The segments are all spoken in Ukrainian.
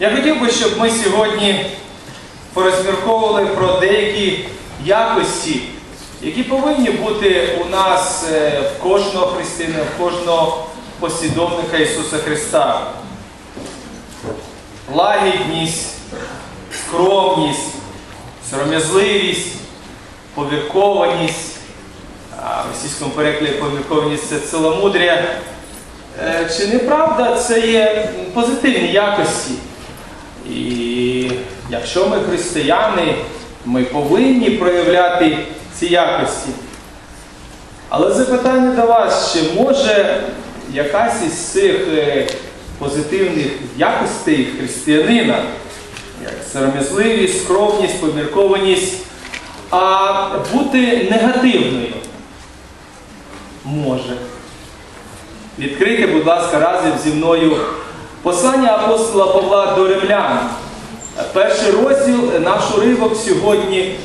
Я хотів би, щоб ми сьогодні порозмірковували про деякі якості, які повинні бути у нас е, в кожного християнина, в кожного послідовника Ісуса Христа. Лагідність, скромність, сором'язливість, повіркованість. В російському перекладі поміркованість це ціломудря. Е, Чи неправда це є позитивні якості? І якщо ми християни, ми повинні проявляти ці якості. Але запитання до вас, чи може якась із цих е, позитивних якостей християнина, як сором'язливість, скромність, поміркованість, а бути негативною? Може. Відкрийте, будь ласка, разом зі мною послання апостола Павла до римлян. Перший розділ наш уривок сьогодні,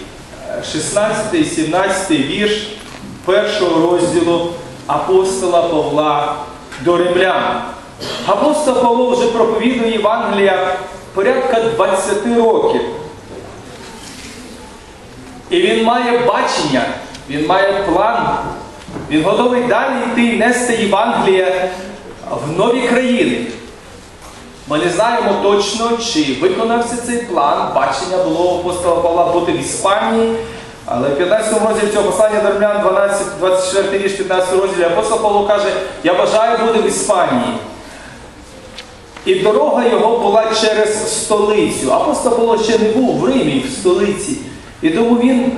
16 і 17 вірш першого розділу апостола Павла до римлян. Апостол Павло вже проповідує Євангелія порядка 20 років. І він має бачення, він має план, він готовий далі йти нести Євангелія в нові країни. Ми не знаємо точно, чи виконався цей план. Бачення було апостола Павла бути в Іспанії. Але в 15 розділі цього послання до Римлян, 12, 24 вірш, 15 розділі, апостол Павло каже, я бажаю бути в Іспанії. І дорога його була через столицю. Апостол Павло ще не був в Римі, в столиці. І тому він,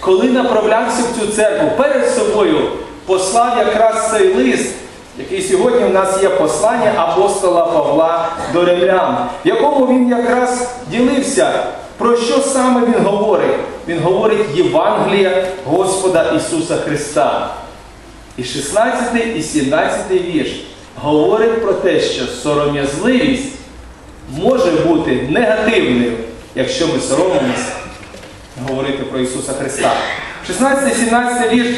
коли направлявся в цю церкву, перед собою послав якраз цей лист, який сьогодні в нас є послання апостола Павла до римлян, в якому він якраз ділився, про що саме він говорить. Він говорить Євангелія Господа Ісуса Христа. І 16 і 17 вірш говорить про те, що сором'язливість може бути негативною, якщо ми соромимося говорити про Ісуса Христа. 16 і 17 вірш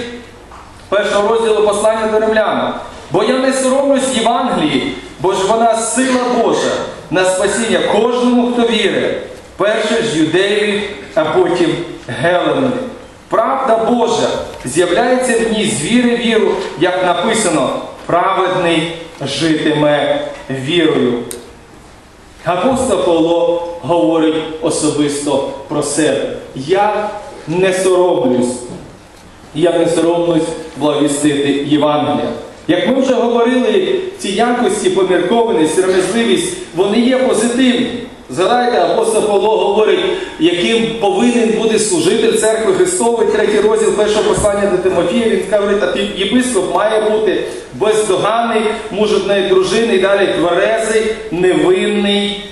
першого розділу послання до римлян. Бо я не соромлюсь Євангелії, бо ж вона сила Божа на спасіння кожному, хто вірить. Перше ж юдеєві, а потім Геленові. Правда Божа з'являється в ній з віри віру, як написано, праведний житиме вірою. Апостол Павло говорить особисто про себе. Я не соромлюсь. Я не соромлюсь благовістити Євангелія. Як ми вже говорили, ці якості, поміркованість, сором'язливість, вони є позитивні. Згадайте, апостол Павло говорить, яким повинен бути служитель церкви Христової, третій розділ першого послання до Тимофія. Він говорить, а єпископ має бути бездоганний, муж одної дружини, і далі тверезий, невинний,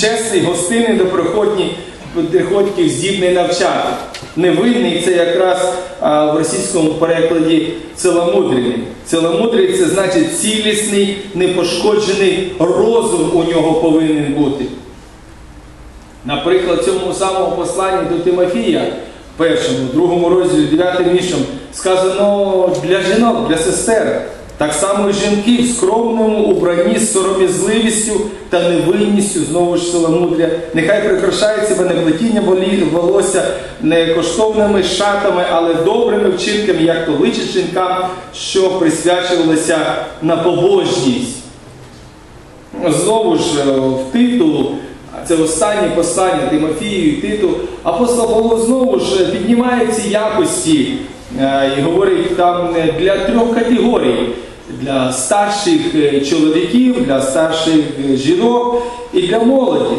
чесний, гостинний, доброходній, приходьків здібний навчати. Невинний це якраз а, в російському перекладі ціломудріний. Ціломудрий це значить цілісний, непошкоджений розум у нього повинен бути. Наприклад, в цьому самому посланні до Тимофія, першому, другому розділі, 9 віршом, сказано для жінок, для сестер. Так само і жінки в скромному убранні з сором'язливістю та невинністю, знову ж силомудря. Нехай прикрашають себе не плетіння волосся, не коштовними шатами, але добрими вчинками, як то личить жінкам, що присвячувалися на побожність. Знову ж в титулу, це останнє послання Тимофію і Титу, апостол Павло знову ж піднімає ці якості і говорить там для трьох категорій. Для старших чоловіків, для старших жінок і для молоді.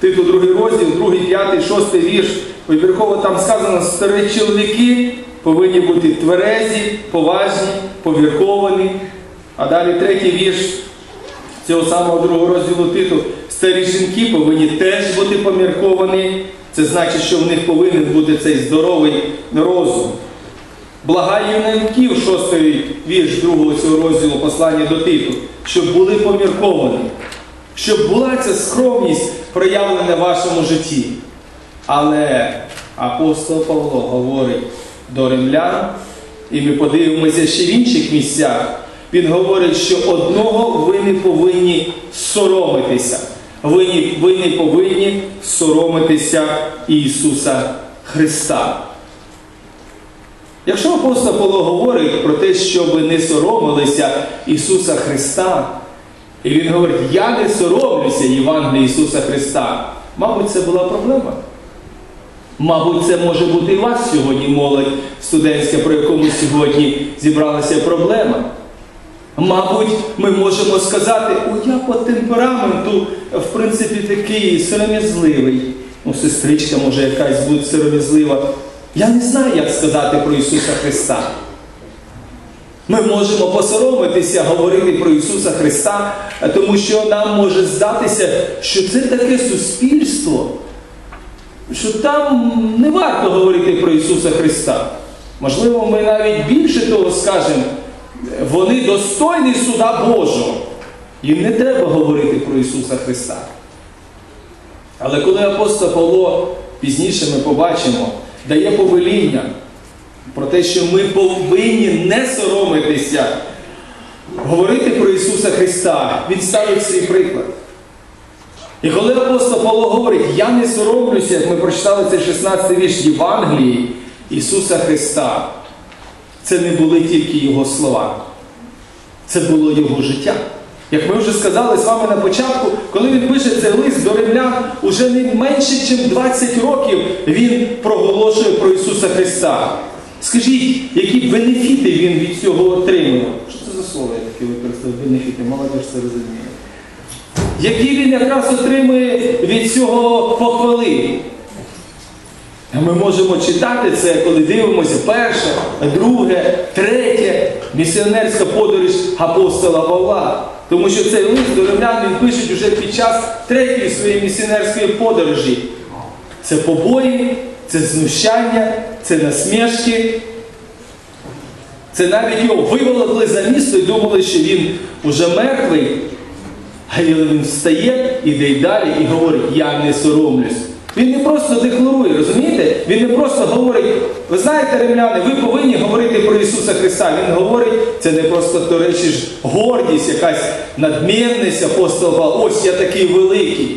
Титу другий розділ, другий, п'ятий, шостий вірш. Вибірково там сказано, старі чоловіки повинні бути тверезі, поважні, повірковані. А далі третій вірш цього самого другого розділу титу. Старі жінки повинні теж бути помірковані. Це значить, що в них повинен бути цей здоровий розум. Благає юнаків, шостий вірш другого цього розділу послання до Титу, щоб були помірковані, щоб була ця скромність проявлена в вашому житті. Але апостол Павло говорить до римлян, і ми подивимося ще в інших місцях. Він говорить, що одного ви не повинні соромитися. ви не, ви не повинні соромитися Ісуса Христа. Якщо апостол Павло говорить про те, щоб не соромилися Ісуса Христа, і він говорить, я не соромлюся Євангелія Ісуса Христа, мабуть, це була проблема. Мабуть, це може бути і вас сьогодні, молодь студентська, про яку ми сьогодні зібралася проблема. Мабуть, ми можемо сказати, о, я по темпераменту, в принципі, такий сором'язливий. Ну, сестричка, може, якась буде сором'язлива. Я не знаю, як сказати про Ісуса Христа. Ми можемо посоромитися, говорити про Ісуса Христа, тому що нам може здатися, що це таке суспільство, що там не варто говорити про Ісуса Христа. Можливо, ми навіть більше того скажемо, вони достойні суда Божого. Їм не треба говорити про Ісуса Христа. Але коли апостол Павло пізніше ми побачимо, дає повеління про те, що ми повинні не соромитися, говорити про Ісуса Христа, Він ставить свій приклад. І коли апостол Павло говорить, я не соромлюся, як ми прочитали цей 16 вірш Євангелії Ісуса Христа, це не були тільки Його слова, це було Його життя. Як ми вже сказали з вами на початку, коли він пише цей лист до римлян, уже не менше, ніж 20 років він проголошує про Ісуса Христа. Скажіть, які бенефіти він від цього отримує? Що це за слово я таке використав? Бенефіти, молодь це розуміє. Які він якраз отримує від цього похвали? Ми можемо читати це, коли дивимося перше, друге, третє місіонерська подорож апостола Павла. Тому що цей лист до римлян він пише вже під час третьої своєї місіонерської подорожі. Це побої, це знущання, це насмішки. Це навіть його виволокли за місто і думали, що він уже мертвий. А він встає, іде й далі і говорить, я не соромлюсь. Він не просто декларує, розумієте? Він не просто говорить, ви знаєте, римляни, ви повинні говорити про Ісуса Христа. Він говорить, це не просто до речі ж гордість, якась надмірність апостола, ось я такий великий.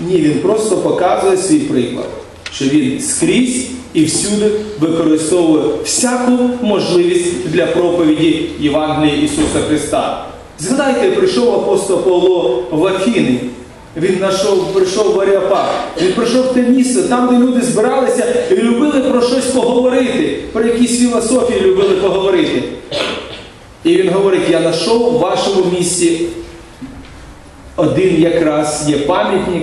Ні, він просто показує свій приклад, що він скрізь і всюди використовує всяку можливість для проповіді Євангелія Ісуса Христа. Згадайте, прийшов апостол Павло в Афіни. Він знайшов, прийшов в Аріапак. Він прийшов в те місце, там, де люди збиралися і любили про щось поговорити, про якісь філософії любили поговорити. І він говорить: я знайшов в вашому місті один якраз є пам'ятник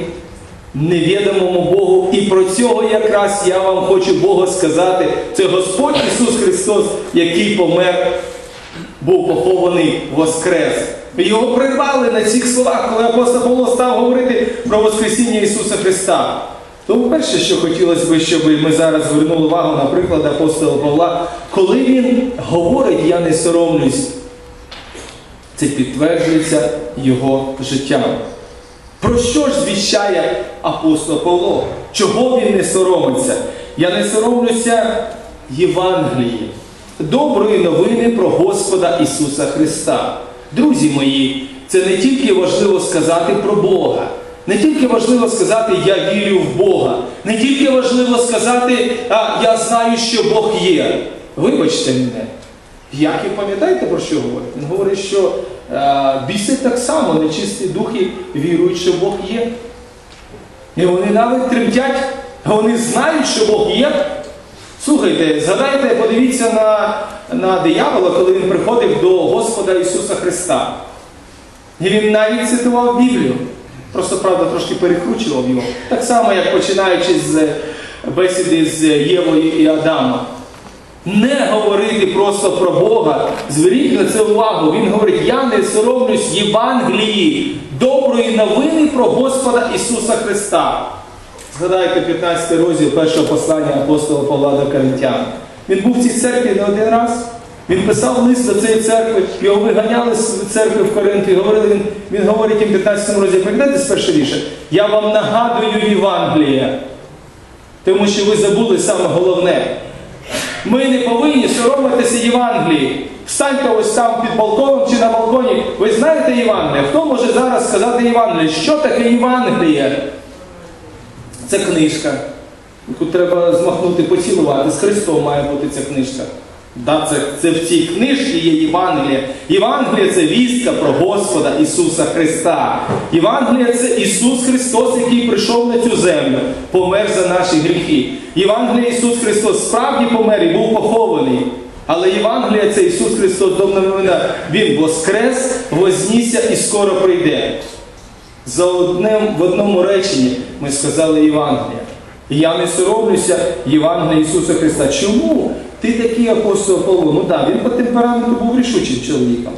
невідомому Богу. І про цього якраз я вам хочу Богу сказати. Це Господь Ісус Христос, який помер, був похований воскрес. Його прервали на цих словах, коли апостол Павло став говорити про Воскресіння Ісуса Христа. Тому перше, що хотілося б, щоб ми зараз звернули увагу на приклад апостола Павла, коли він говорить, я не соромлюсь, це підтверджується його життям. Про що ж звіщає апостол Павло? Чого він не соромиться? Я не соромлюся Євангелії, доброї новини про Господа Ісуса Христа. Друзі мої, це не тільки важливо сказати про Бога, не тільки важливо сказати Я вірю в Бога, не тільки важливо сказати а, Я знаю, що Бог є. Вибачте мене. Яків пам'ятаєте про що говорить? Він говорить, що е, біси так само, нечисті духи вірують, що Бог є. І вони навіть тремтять, вони знають, що Бог є. Слухайте, згадайте, подивіться на, на диявола, коли він приходив до Господа Ісуса Христа. І він навіть цитував Біблію. Просто, правда, трошки перекручував його. Так само, як починаючи з бесіди з Євою і Адамом. Не говорити просто про Бога. Зверніть на це увагу. Він говорить, я не соромлюсь Євангелії, доброї новини про Господа Ісуса Христа. Згадайте 15 розділ першого послання апостола Павла до Коринтян. Він був в цій церкві не один раз. Він писав лист до цієї церкви, його виганяли з церкви в Коринті. Говорили, він, він говорить їм в 15 розділі, пам'ятаєте з першого вірша? Я вам нагадую Євангелія, тому що ви забули саме головне. Ми не повинні соромитися Євангелії. Встаньте ось там під балконом чи на балконі. Ви знаєте Євангеліє? Хто може зараз сказати Євангеліє? Що таке Євангеліє? Це книжка, яку треба змахнути, поцілувати. З Христом має бути ця книжка. Да, це, це в цій книжці є Євангеліє. Євангеліє це вістка про Господа Ісуса Христа. Євангеліє це Ісус Христос, який прийшов на цю землю, помер за наші гріхи. Євангеліє Ісус Христос справді помер і був похований. Але Євангеліє це Ісус Христос, добна новина, Він воскрес, вознісся і скоро прийде. За одним, в одному реченні ми сказали Євангелія. І я не соромлюся Євангелія Ісуса Христа. Чому ти такий апостол Павло? Ну так, він по темпераменту був рішучим чоловіком.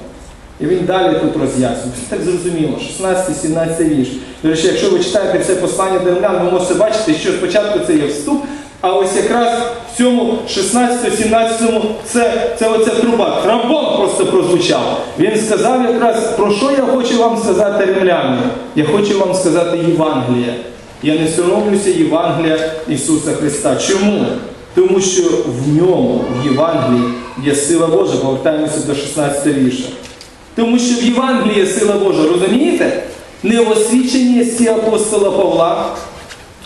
І він далі тут роз'яснює. Все так зрозуміло, 16-17 вірш. До речі, якщо ви читаєте це послання до римлян, ви можете бачити, що спочатку це є вступ, а ось якраз цьому 16-17 це, це оця труба. Трамбон просто прозвучав. Він сказав якраз, про що я хочу вам сказати римляни. Я хочу вам сказати Євангелія. Я не соромлюся Євангелія Ісуса Христа. Чому? Тому що в ньому, в Євангелії, є сила Божа. Повертаємося до 16 вірша. Тому що в Євангелії є сила Божа, розумієте? Не в освіченні апостола Павла,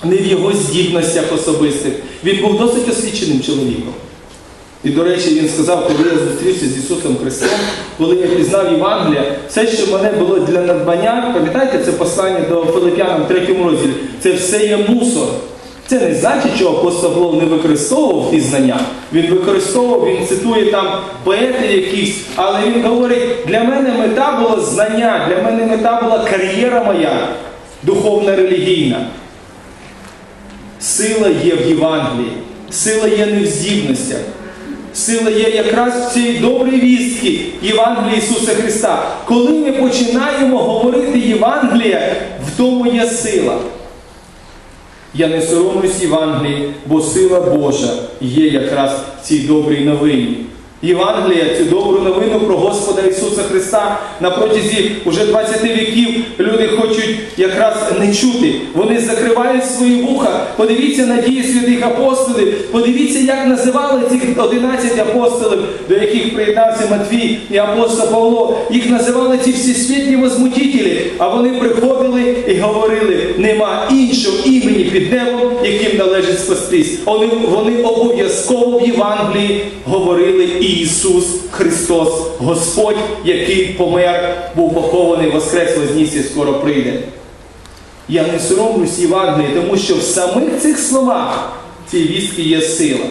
не в його здібностях особистих. Він був досить освіченим чоловіком. І, до речі, він сказав, коли я зустрівся з Ісусом Христом, коли я пізнав Євангелія, все, що мене було для надбання, пам'ятаєте, це послання до Филип'янам в третьому розділі, це все є мусор. Це не значить, що апостол Павло не використовував ті знання. Він використовував, він цитує там поети якісь, але він говорить, для мене мета була знання, для мене мета була кар'єра моя, духовна релігійна. Сила є в Євангелії, сила є не в здібностях. Сила є якраз в цій добрій вістці Євангелії Ісуса Христа. Коли ми починаємо говорити Євангелія, в тому є сила. Я не соромлюсь Євангелії, бо сила Божа є якраз в цій добрій новині. Євангелія, цю добру новину про Господа Ісуса Христа на протязі уже 20 віків люди хочуть якраз не чути. Вони закривають свої вуха. Подивіться на дії святих апостолів. Подивіться, як називали цих 11 апостолів, до яких приєднався Матвій і апостол Павло. Їх називали ці всесвітні возмутителі, а вони приходили і говорили: нема іншого імені під небом, яким належить спастись. Вони, вони обов'язково в Євангелії говорили Ісус Христос, Господь, який помер, був похований, воскрес, вознісся і скоро прийде. Я не соромлюсь Євангелії, тому що в самих цих словах цієї вістки є сила.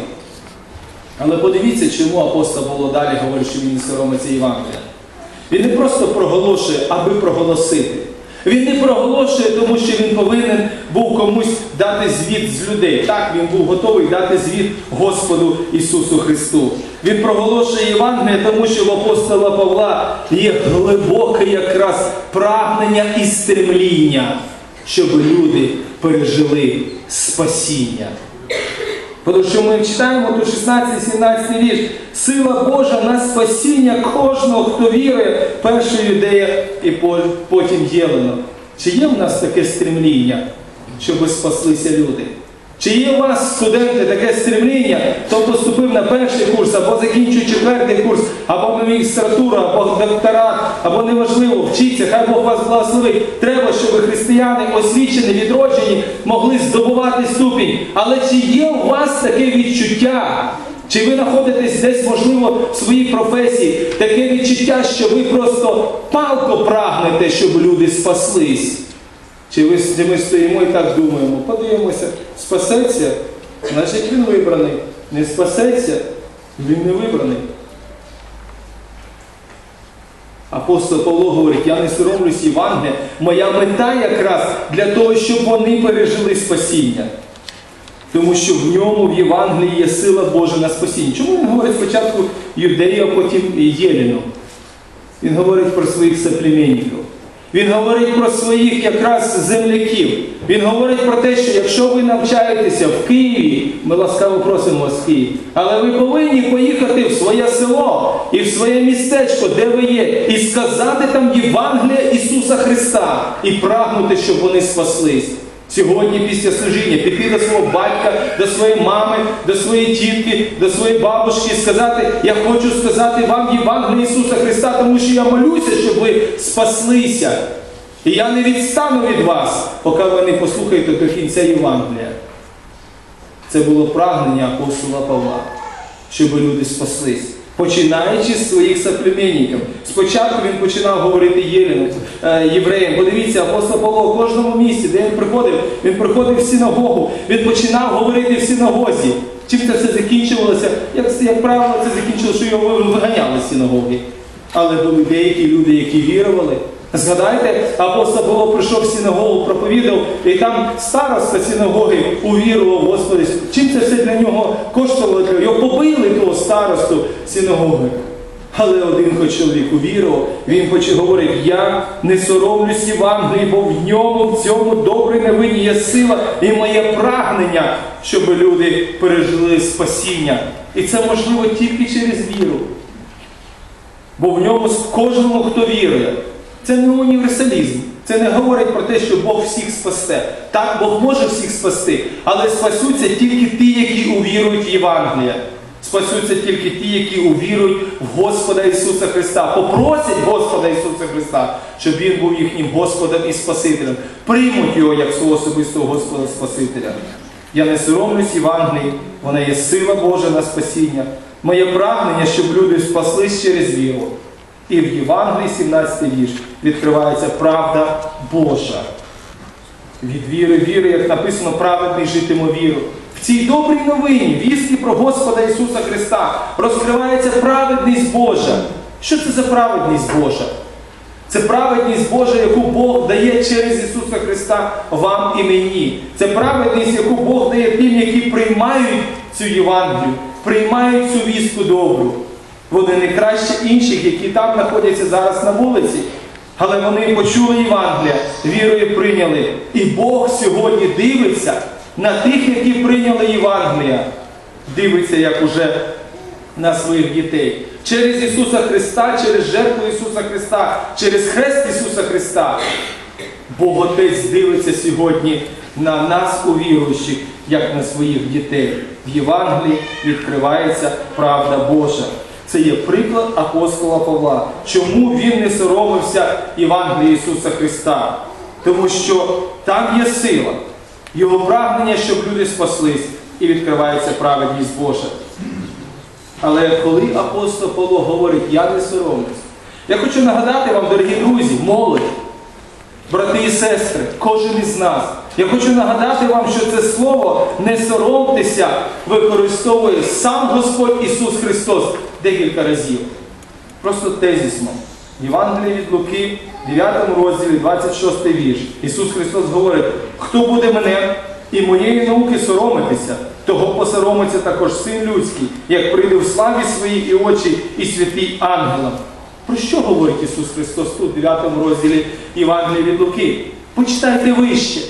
Але подивіться, чому апостол Павло далі говорить, що він не соромиться Євангелія. Він не просто проголошує, аби проголосити. Він не проголошує, тому що він повинен був комусь дати звіт з людей. Так, він був готовий дати звіт Господу Ісусу Христу. Він проголошує Євангелія, тому що в апостола Павла є глибоке якраз прагнення і стремління, щоб люди пережили спасіння. Тому що ми читаємо тут 16-17 вірш. Сила Божа на спасіння кожного, хто вірує, першою юдея і потім єлено. Чи є в нас таке стремління, щоб спаслися люди? Чи є у вас, студенти, таке стремління, хто поступив на перший курс, або закінчує четвертий курс, або на магістратуру, або докторат, або неважливо, вчіться, хай Бог вас благословить. Треба, щоб християни освічені, відроджені, могли здобувати ступінь. Але чи є у вас таке відчуття? Чи ви знаходитесь десь, можливо, в своїй професії, таке відчуття, що ви просто палко прагнете, щоб люди спаслись? Чи, ми стоїмо і так думаємо, подивимося, спасеться, значить він вибраний. Не спасеться, він не вибраний. Апостол Павло говорить, я не соромлюсь Євангелія, моя мета якраз для того, щоб вони пережили спасіння. Тому що в ньому в Євангелії є сила Божа на спасіння. Чому він говорить спочатку юдею, а потім Єліну? Він говорить про своїх соплеменників. Він говорить про своїх якраз земляків. Він говорить про те, що якщо ви навчаєтеся в Києві, ми ласкаво просимо вас Київ, але ви повинні поїхати в своє село і в своє містечко, де ви є, і сказати там Євангелія Ісуса Христа і прагнути, щоб вони спаслись. Сьогодні після служіння піти до свого батька, до своєї мами, до своєї тітки, до своєї бабушки і сказати, я хочу сказати вам Євангеліє Ісуса Христа, тому що я молюся, щоб ви спаслися. І я не відстану від вас, поки ви не послухаєте до кінця Євангелія. Це було прагнення апостола Павла, щоб люди спаслись. Починаючи з своїх соплеменників. Спочатку він починав говорити єлінам, е, євреям. Подивіться, апостол Павло в кожному місці, де він приходив, він приходив в синагогу, він починав говорити в синагозі. Чим це все закінчувалося? Як, як правило, це закінчилося, що його виганяли з синагоги. Але були деякі люди, які вірували. Згадайте, апостол Павло прийшов в синагогу, проповідав, і там староста синагоги увірував Господи. Чим це все для нього коштувало? Його побили того старосту синагоги. Але один хоч чоловік увірував, він хоч і говорить, я не соромлюсь Євангелії, бо в ньому, в цьому добрій новині є сила і моє прагнення, щоб люди пережили спасіння. І це можливо тільки через віру. Бо в ньому кожному, хто вірує, це не універсалізм. Це не говорить про те, що Бог всіх спасте. Так, Бог може всіх спасти, але спасуться тільки ті, які увірують в Євангелія. Спасуться тільки ті, які увірують в Господа Ісуса Христа. Попросять Господа Ісуса Христа, щоб Він був їхнім Господом і Спасителем. Приймуть його як свого особистого Господа Спасителя. Я не соромлюсь Євангелії, вона є сила Божа на спасіння. Моє прагнення, щоб люди спаслись через віру. І в Євангелії 17 вірш відкривається правда Божа. Від віри, віри, як написано, праведний житиме віру. В цій добрій новині, вісті про Господа Ісуса Христа, розкривається праведність Божа. Що це за праведність Божа? Це праведність Божа, яку Бог дає через Ісуса Христа вам і мені. Це праведність, яку Бог дає тим, які приймають цю Євангелію, приймають цю вістку добру. Вони не краще інших, які там знаходяться зараз на вулиці. Але вони почули Євангелія, вірою прийняли. І Бог сьогодні дивиться на тих, які прийняли Євангелія. Дивиться, як уже на своїх дітей. Через Ісуса Христа, через жертву Ісуса Христа, через хрест Ісуса Христа. Бог Отець дивиться сьогодні на нас, увіруючих, як на своїх дітей. В Євангелії відкривається правда Божа. Це є приклад апостола Павла. Чому він не соромився Євангелії Ісуса Христа? Тому що там є сила, його прагнення, щоб люди спаслись, і відкривається праведність Божа. Але коли апостол Павло говорить, я не соромлюсь, я хочу нагадати вам, дорогі друзі, молодь, брати і сестри, кожен із нас. Я хочу нагадати вам, що це слово не соромтеся використовує сам Господь Ісус Христос декілька разів. Просто тезісно. Євангеліє від Луки, 9 розділі, 26 вірш. Ісус Христос говорить, хто буде мене і моєї науки соромитися, того посоромиться також син людський, як прийде в славі своїй і очі, і святий ангелам. Про що говорить Ісус Христос тут, в 9 розділі Євангелія від Луки? Почитайте вище.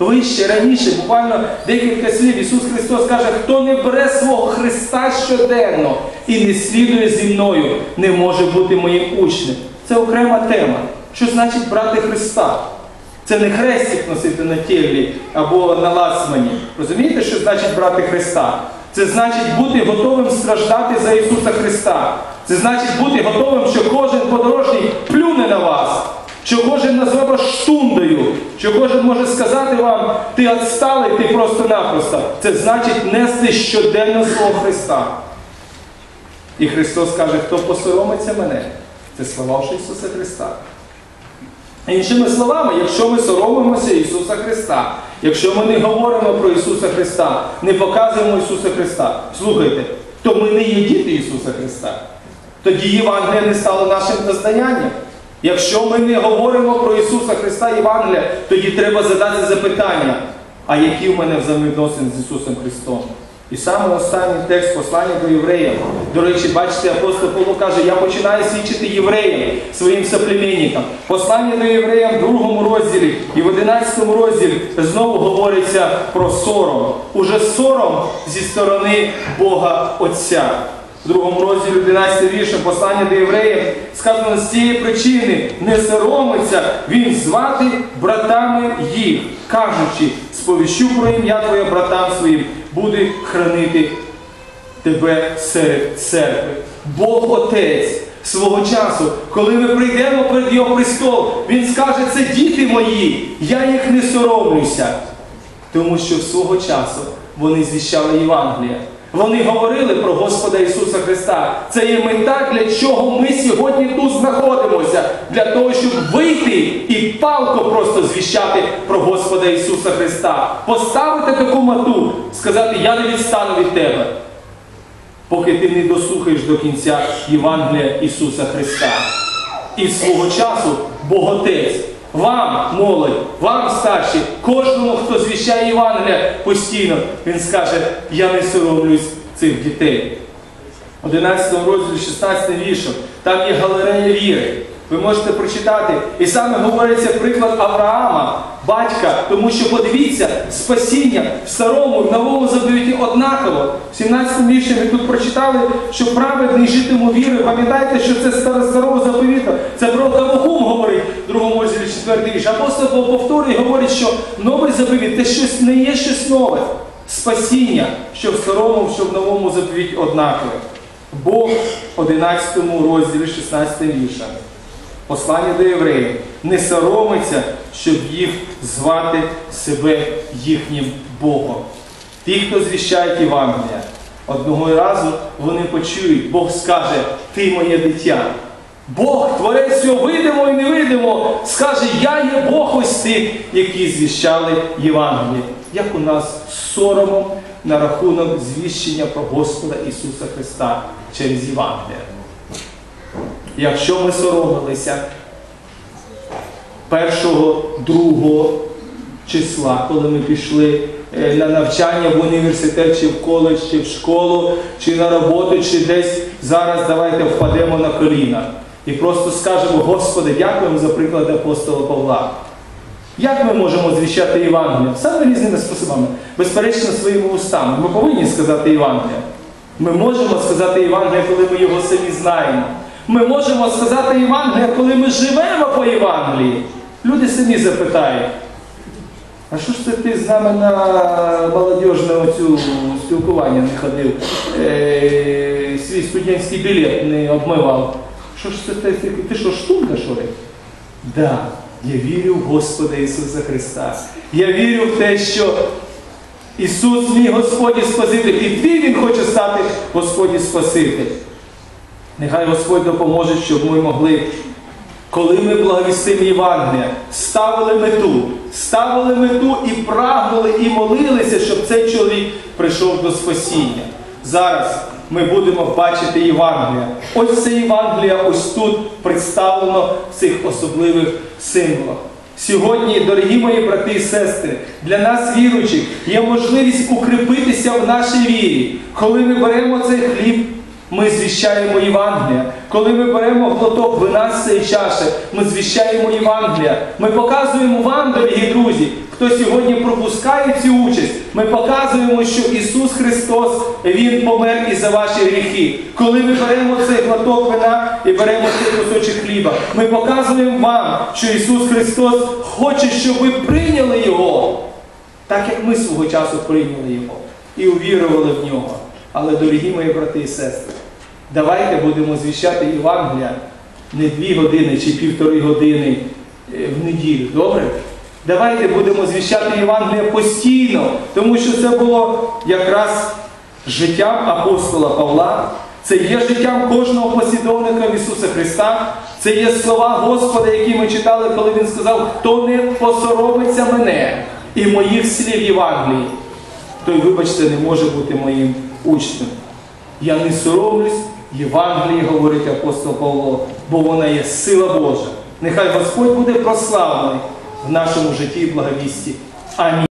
Вище, раніше, буквально декілька слів. Ісус Христос каже, хто не бере свого Христа щоденно і не слідує зі мною, не може бути моїм учнем. Це окрема тема. Що значить брати Христа? Це не хрестик носити на тілі або на лацмані. Розумієте, що значить брати Христа? Це значить бути готовим страждати за Ісуса Христа. Це значить бути готовим, що кожен подорожній плюне на вас, що кожен назве вас штундою, що кожен може сказати вам, ти відсталий, ти просто-напросто. Це значить нести щоденно свого Христа. І Христос каже, хто посоромиться мене, це слова Ісуса Христа. Іншими словами, якщо ми соромимося Ісуса Христа, якщо ми не говоримо про Ісуса Христа, не показуємо Ісуса Христа, слухайте, то ми не є діти Ісуса Христа. Тоді Євангелія не стало нашим дознанням. Якщо ми не говоримо про Ісуса Христа Євангелія, тоді треба задати запитання, а які в мене взаємовідносини з Ісусом Христом? І саме останній текст послання до євреїв. До речі, бачите, апостол Павло каже, я починаю свідчити євреям, своїм соплеменникам. Послання до євреям в другому розділі і в одинадцятому розділі знову говориться про сором. Уже сором зі сторони Бога Отця. В другому розділі 11 віршем послання до євреїв сказано з цієї причини не соромиться він звати братами їх, кажучи, сповіщу про ім'я Твоє братам своїм, буде хранити тебе серед церкви. Бог Отець свого часу, коли ми прийдемо перед Його престол, Він скаже, це діти мої, я їх не соромлюся. Тому що свого часу вони звіщали Євангелія. Вони говорили про Господа Ісуса Христа. Це є мета, для чого ми сьогодні тут знаходимося, для того, щоб вийти і палко просто звіщати про Господа Ісуса Христа, поставити таку мату, сказати, я не відстану від тебе поки ти не дослухаєш до кінця Євангелія Ісуса Христа. І свого часу Бог Отець, вам, молодь, вам старші, кожному, хто звіщає Євангелія постійно, Він скаже, я не соромлюсь цих дітей. 11 розділі 16 віршом, там є галерея віри. Ви можете прочитати. І саме говориться приклад Авраама, батька, тому що подивіться, спасіння в старому, в новому заповіті однаково. В 17 вірші ми тут прочитали, що праведний житиму віри. Пам'ятаєте, що це старого заповіту. Це про Авакум говорить в другому розділі 4 вірш. Апостол повторює і говорить, що новий заповіт це щось не є щось нове. Спасіння, що в старому, що в новому заповіті однакове. Бог в 11 розділі 16 вірша. Послання до євреїв не соромиться, щоб їх звати себе їхнім Богом. Ті, хто звіщають Євангелія, одного разу вони почують, Бог скаже, ти моє дитя. Бог, творець всього видимо і невидимо, скаже, я є Бог ось тих, які звіщали Євангеліє. Як у нас з соромом на рахунок звіщення про Господа Ісуса Христа через Євангеліє. Якщо ми соромилися першого, другого числа, коли ми пішли е, на навчання в університет, чи в коледж, чи в школу, чи на роботу, чи десь зараз давайте впадемо на коліна і просто скажемо, Господи, дякуємо за приклад апостола Павла. Як ми можемо звіщати Євангелія? Саме різними способами. Безперечно, своїми устами. Ми повинні сказати Євангелія. Ми можемо сказати Євангелія, коли ми його самі знаємо. Ми можемо сказати Євангелія, коли ми живемо по Євангелії. Люди самі запитають, а що ж це ти з нами на молодіжне спілкування не ходив, е, свій студентський білет не обмивав? Що ж це ти, ти, ти що, штунка, що ли? Да, я вірю в Господа Ісуса Христа. Я вірю в те, що Ісус мій Господь і Спаситель, і твій Він хоче стати Господь і Спаситель. Нехай Господь допоможе, щоб ми могли, коли ми благовістимо Євангелія, ставили мету, ставили мету і прагнули, і молилися, щоб цей чоловік прийшов до спасіння. Зараз ми будемо бачити Євангелія. Ось це Євангелія, ось тут представлено в цих особливих символах. Сьогодні, дорогі мої брати і сестри, для нас, віруючих, є можливість укріпитися в нашій вірі, коли ми беремо цей хліб. Ми звіщаємо Євангелія. Коли ми беремо глоток вина з цієї чаші, ми звіщаємо Євангелія. Ми показуємо вам, дорогі друзі, хто сьогодні пропускає цю участь. Ми показуємо, що Ісус Христос Він помер і за ваші гріхи. Коли ми беремо цей глоток вина і беремо цей кусочок хліба, ми показуємо вам, що Ісус Христос хоче, щоб ви прийняли Його, так як ми свого часу прийняли Його і увірували в нього. Але, дорогі мої брати і сестри, давайте будемо звіщати Євангелія не дві години чи півтори години е, в неділю. Добре? Давайте будемо звіщати Євангелія постійно, тому що це було якраз життям апостола Павла. Це є життям кожного послідовника Ісуса Христа. Це є слова Господа, які ми читали, коли Він сказав, хто не посоромиться мене і моїх слів Євангелії, той, вибачте, не може бути моїм учнем. Я не соромлюсь Євангелії, говорить апостол Павло, бо вона є сила Божа. Нехай Господь буде прославлений в нашому житті і благовісті. Амінь.